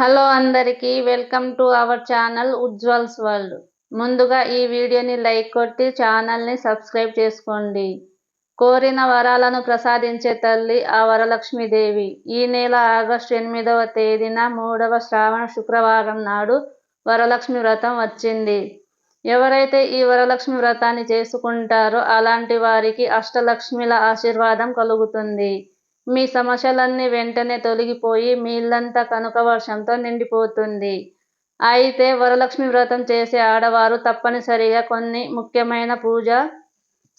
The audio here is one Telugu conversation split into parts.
హలో అందరికీ welcome to our channel Ujwal's world. ముందుగా ఈ వీడియోని లైక్ కొట్టి ఛానల్ని సబ్స్క్రైబ్ చేసుకోండి. కోరిన వరాలను ప్రసాదించే తల్లి ఆ వరలక్ష్మీదేవి. ఈ నెల ఆగస్టు ఎనిమిదవ తేదీన మూడవ శ్రావణ శుక్రవారం నాడు వరలక్ష్మి వ్రతం వచ్చింది. ఎవరైతే ఈ వరలక్ష్మి వ్రతాన్ని చేసుకుంటారో అలాంటి వారికి అష్టలక్ష్మిల ఆశీర్వాదం కలుగుతుంది. మీ సమస్యలన్నీ వెంటనే తొలగిపోయి మీ ఇల్లంతా కనుక వర్షంతో నిండిపోతుంది. అయితే వరలక్ష్మి వ్రతం చేసే ఆడవారు తప్పనిసరిగా కొన్ని ముఖ్యమైన పూజ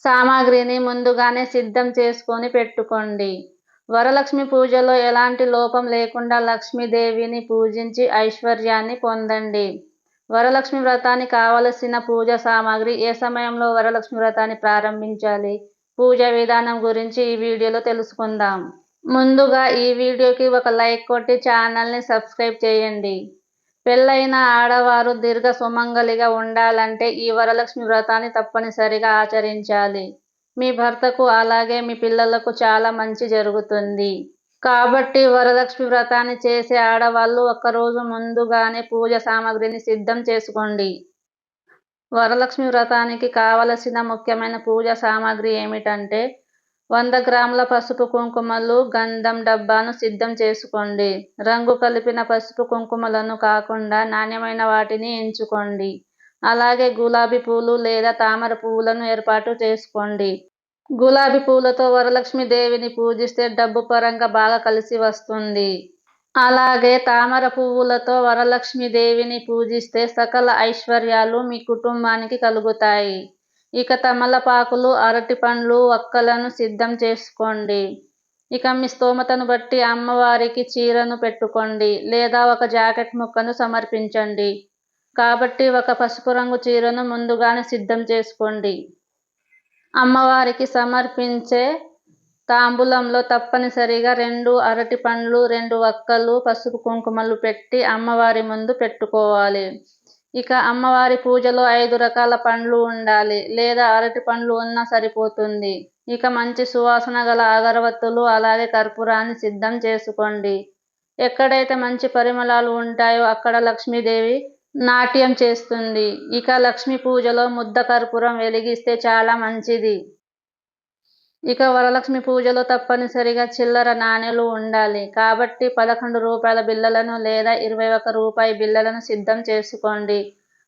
సామాగ్రిని ముందుగానే సిద్ధం చేసుకొని పెట్టుకోండి. వరలక్ష్మి పూజలో ఎలాంటి లోపం లేకుండా లక్ష్మీదేవిని పూజించి ఐశ్వర్యాన్ని పొందండి. వరలక్ష్మి వ్రతానికి కావలసిన పూజ సామాగ్రి ఏ సమయంలో వరలక్ష్మి వ్రతాన్ని ప్రారంభించాలి? పూజ విధానం గురించి ఈ వీడియోలో తెలుసుకుందాం. ముందుగా ఈ వీడియోకి ఒక లైక్ కొట్టి ఛానల్ని సబ్స్క్రైబ్ చేయండి. పెళ్ళైన ఆడవారు దీర్ఘ సుమంగలిగా ఉండాలంటే ఈ వరలక్ష్మి వ్రతాన్ని తప్పనిసరిగా ఆచరించాలి. మీ భర్తకు అలాగే మీ పిల్లలకు చాలా మంచి జరుగుతుంది. కాబట్టి వరలక్ష్మి వ్రతాన్ని చేసే ఆడవాళ్ళు ఒక్కరోజు ముందుగానే పూజ సామాగ్రిని సిద్ధం చేసుకోండి. వరలక్ష్మి వ్రతానికి కావలసిన ముఖ్యమైన పూజ సామాగ్రి ఏమిటంటే వంద గ్రాముల పసుపు కుంకుమలు గంధం డబ్బాను సిద్ధం చేసుకోండి. రంగు కలిపిన పసుపు కుంకుమలను కాకుండా నాణ్యమైన వాటిని ఎంచుకోండి. అలాగే గులాబీ పూలు లేదా తామర పువ్వులను ఏర్పాటు చేసుకోండి. గులాబీ పూలతో వరలక్ష్మి దేవిని పూజిస్తే డబ్బు పరంగా బాగా కలిసి వస్తుంది. అలాగే తామర పువ్వులతో వరలక్ష్మి దేవిని పూజిస్తే సకల ఐశ్వర్యాలు మీ కుటుంబానికి కలుగుతాయి. ఇక తమలపాకులు అరటి పండ్లు వక్కలను సిద్ధం చేసుకోండి. ఇక మీ స్తోమతను బట్టి అమ్మవారికి చీరను పెట్టుకోండి లేదా ఒక జాకెట్ ముక్కను సమర్పించండి. కాబట్టి ఒక పసుపు రంగు చీరను ముందుగానే సిద్ధం చేసుకోండి. అమ్మవారికి సమర్పించే తాంబూలంలో తప్పనిసరిగా రెండు అరటి పండ్లు రెండు వక్కలు పసుపు కుంకుమలు పెట్టి అమ్మవారి ముందు పెట్టుకోవాలి. ఇక అమ్మవారి పూజలో ఐదు రకాల పండ్లు ఉండాలి లేదా అరటి పండ్లు ఉన్నా సరిపోతుంది. ఇక మంచి సువాసన గల అగరవత్తులు అలాగే కర్పూరాన్ని సిద్ధం చేసుకోండి. ఎక్కడైతే మంచి పరిమళాలు ఉంటాయో అక్కడ లక్ష్మీదేవి నాట్యం చేస్తుంది. ఇక లక్ష్మీ పూజలో ముద్ద కర్పూరం వెలిగిస్తే చాలా మంచిది. ఇక వరలక్ష్మి పూజలో తప్పనిసరిగా చిల్లర నాణేలు ఉండాలి. కాబట్టి పదకొండు రూపాయల బిళ్ళలను లేదా ఇరవై ఒక రూపాయి బిళ్ళలను సిద్ధం చేసుకోండి.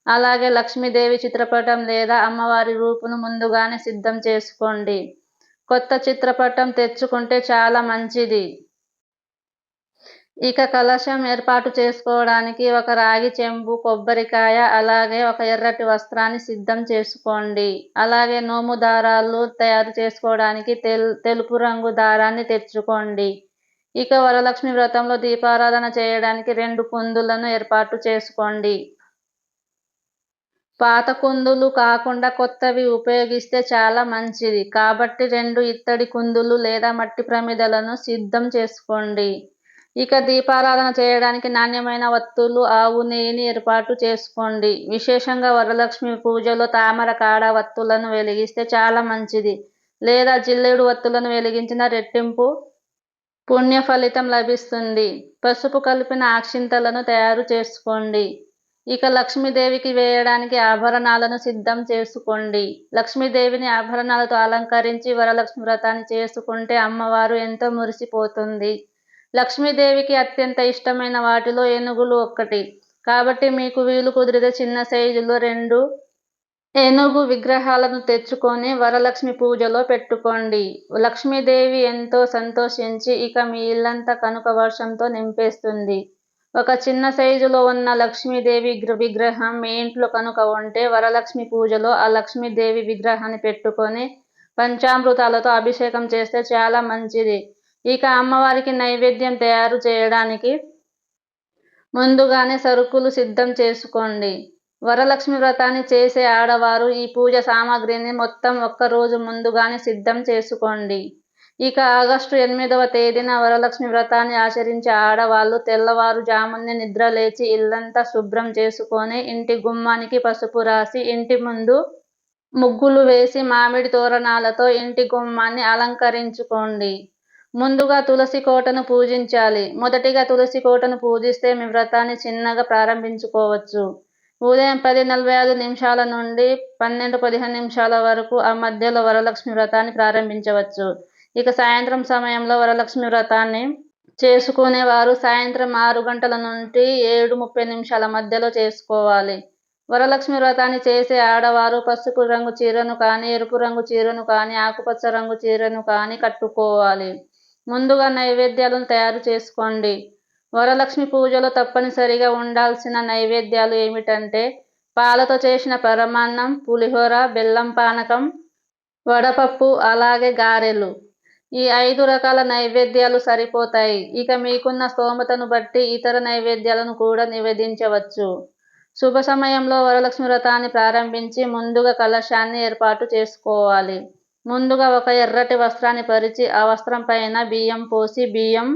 అలాగే లక్ష్మీదేవి చిత్రపటం లేదా అమ్మవారి రూపును ముందుగానే సిద్ధం చేసుకోండి. కొత్త చిత్రపటం తెచ్చుకుంటే చాలా మంచిది. ఇక కలశం ఏర్పాటు చేసుకోవడానికి ఒక రాగి చెంబు కొబ్బరికాయ అలాగే ఒక ఎర్రటి వస్త్రాన్ని సిద్ధం చేసుకోండి. అలాగే నోము దారాలు తయారు చేసుకోవడానికి తెల్ తెలుపు రంగు దారాన్ని తెచ్చుకోండి ఇక వరలక్ష్మి వ్రతంలో దీపారాధన చేయడానికి రెండు కుందులను ఏర్పాటు చేసుకోండి. పాత కుందులు కాకుండా కొత్తవి ఉపయోగిస్తే చాలా మంచిది. కాబట్టి రెండు ఇత్తడి కుందులు లేదా మట్టి ప్రమిదలను సిద్ధం చేసుకోండి. ఇక దీపారాధన చేయడానికి నాణ్యమైన వత్తులు ఆవు నెయ్యిని ఏర్పాటు చేసుకోండి. విశేషంగా వరలక్ష్మి పూజలో తామర కాడ వత్తులను వెలిగిస్తే చాలా మంచిది. లేదా జిల్లేడు వత్తులను వెలిగించిన రెట్టింపు పుణ్య ఫలితం లభిస్తుంది. పసుపు కలిపిన ఆక్షింతలను తయారు చేసుకోండి. ఇక లక్ష్మీదేవికి వేయడానికి ఆభరణాలను సిద్ధం చేసుకోండి. లక్ష్మీదేవిని ఆభరణాలతో అలంకరించి వరలక్ష్మి వ్రతాన్ని చేసుకుంటే అమ్మవారు ఎంతో మురిసిపోతుంది. లక్ష్మీదేవికి అత్యంత ఇష్టమైన వాటిలో ఏనుగులు ఒక్కటి. కాబట్టి మీకు వీలు కుదిరితే చిన్న సైజులో రెండు ఏనుగు విగ్రహాలను తెచ్చుకొని వరలక్ష్మి పూజలో పెట్టుకోండి. లక్ష్మీదేవి ఎంతో సంతోషించి ఇక మీ ఇల్లంతా కనుక వర్షంతో నింపేస్తుంది. ఒక చిన్న సైజులో ఉన్న లక్ష్మీదేవి విగ్రహం మీ ఇంట్లో కనుక ఉంటే వరలక్ష్మి పూజలో ఆ లక్ష్మీదేవి విగ్రహాన్ని పెట్టుకొని పంచామృతాలతో అభిషేకం చేస్తే చాలా మంచిది. ఇక అమ్మవారికి నైవేద్యం తయారు చేయడానికి ముందుగానే సరుకులు సిద్ధం చేసుకోండి. వరలక్ష్మి వ్రతాన్ని చేసే ఆడవారు ఈ పూజ సామాగ్రిని మొత్తం ఒక్కరోజు ముందుగానే సిద్ధం చేసుకోండి. ఇక ఆగస్టు ఎనిమిదవ తేదీన వరలక్ష్మి వ్రతాన్ని ఆచరించే ఆడవాళ్ళు తెల్లవారుజామునే నిద్ర లేచి ఇల్లంతా శుభ్రం చేసుకొని ఇంటి గుమ్మానికి పసుపు రాసి ఇంటి ముందు ముగ్గులు వేసి మామిడి తోరణాలతో ఇంటి గుమ్మాన్ని అలంకరించుకోండి. ముందుగా తులసి కోటను పూజించాలి. మొదటిగా తులసి కోటను పూజిస్తే మీ వ్రతాన్ని చిన్నగా ప్రారంభించుకోవచ్చు. ఉదయం పది నలభై ఐదు నిమిషాల నుండి పన్నెండు పదిహేను నిమిషాల వరకు ఆ మధ్యలో వరలక్ష్మి వ్రతాన్ని ప్రారంభించవచ్చు. ఇక సాయంత్రం సమయంలో వరలక్ష్మి వ్రతాన్ని చేసుకునేవారు సాయంత్రం ఆరు గంటల నుండి ఏడు ముప్పై నిమిషాల మధ్యలో చేసుకోవాలి. వరలక్ష్మి వ్రతాన్ని చేసే ఆడవారు పసుపు రంగు చీరను కానీ ఎరుపు రంగు చీరను కానీ ఆకుపచ్చ రంగు చీరను కానీ కట్టుకోవాలి. ముందుగా నైవేద్యాలను తయారు చేసుకోండి. వరలక్ష్మి పూజలో తప్పనిసరిగా ఉండాల్సిన నైవేద్యాలు ఏమిటంటే పాలతో చేసిన పరమాన్నం పులిహోర బెల్లం పానకం వడపప్పు అలాగే గారెలు. ఈ ఐదు రకాల నైవేద్యాలు సరిపోతాయి. ఇక మీకున్న స్తోమతను బట్టి ఇతర నైవేద్యాలను కూడా నివేదించవచ్చు. శుభ సమయంలో వరలక్ష్మి వ్రతాన్ని ప్రారంభించి ముందుగా కలశాన్ని ఏర్పాటు చేసుకోవాలి. ముందుగా ఒక ఎర్రటి వస్త్రాన్ని పరిచి ఆ వస్త్రం పైన బియ్యం పోసి బియ్యం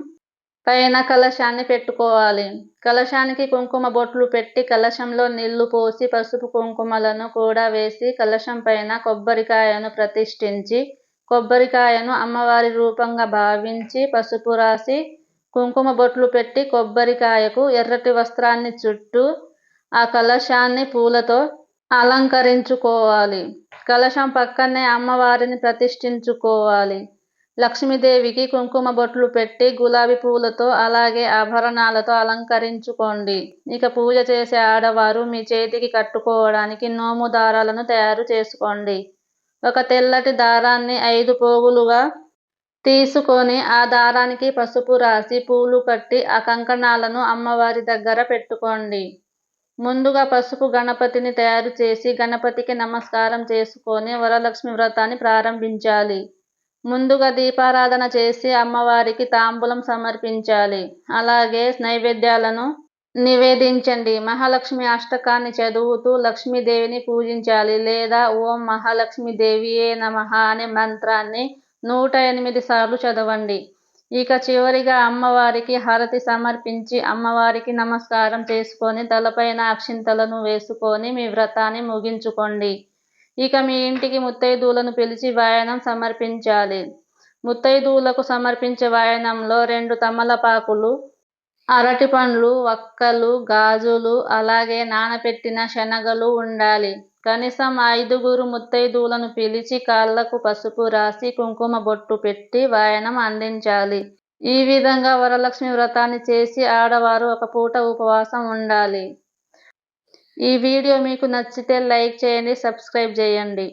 పైన కలశాన్ని పెట్టుకోవాలి. కలశానికి కుంకుమ బొట్లు పెట్టి కలశంలో నీళ్ళు పోసి పసుపు కుంకుమలను కూడా వేసి కలశం పైన కొబ్బరికాయను ప్రతిష్ఠించి కొబ్బరికాయను అమ్మవారి రూపంగా భావించి పసుపు రాసి కుంకుమ బొట్లు పెట్టి కొబ్బరికాయకు ఎర్రటి వస్త్రాన్ని చుట్టూ ఆ కలశాన్ని పూలతో అలంకరించుకోవాలి. కలశం పక్కనే అమ్మవారిని ప్రతిష్ఠించుకోవాలి. లక్ష్మీదేవికి కుంకుమ బొట్లు పెట్టి గులాబీ పువ్వులతో అలాగే ఆభరణాలతో అలంకరించుకోండి. ఇక పూజ చేసే ఆడవారు మీ చేతికి కట్టుకోవడానికి నోము దారాలను తయారు చేసుకోండి. ఒక తెల్లటి దారాన్ని ఐదు పోగులుగా తీసుకొని ఆ దారానికి పసుపు రాసి పూలు కట్టి ఆ కంకణాలను అమ్మవారి దగ్గర పెట్టుకోండి. ముందుగా పసుపు గణపతిని తయారు చేసి గణపతికి నమస్కారం చేసుకొని వరలక్ష్మి వ్రతాన్ని ప్రారంభించాలి. ముందుగా దీపారాధన చేసి అమ్మవారికి తాంబూలం సమర్పించాలి. అలాగే నైవేద్యాలను నివేదించండి. మహాలక్ష్మి అష్టకాన్ని చదువుతూ లక్ష్మీదేవిని పూజించాలి. లేదా ఓం మహాలక్ష్మీదేవియే నమ అనే మంత్రాన్ని నూట ఎనిమిది సార్లు చదవండి. ఇక చివరిగా అమ్మవారికి హారతి సమర్పించి అమ్మవారికి నమస్కారం చేసుకొని తలపైన అక్షింతలను వేసుకొని మీ వ్రతాన్ని ముగించుకోండి. ఇక మీ ఇంటికి ముత్తైదువులను పిలిచి వాయనం సమర్పించాలి. ముత్తైదువులకు సమర్పించే వాయనంలో రెండు తమలపాకులు అరటి పండ్లు వక్కలు గాజులు అలాగే నానబెట్టిన శనగలు ఉండాలి. కనీసం ఐదుగురు ముత్తైదువులను పిలిచి కాళ్ళకు పసుపు రాసి కుంకుమ బొట్టు పెట్టి వాయనం అందించాలి. ఈ విధంగా వరలక్ష్మి వ్రతాన్ని చేసి ఆడవారు ఒక పూట ఉపవాసం ఉండాలి. ఈ వీడియో మీకు నచ్చితే లైక్ చేయండి సబ్స్క్రైబ్ చేయండి.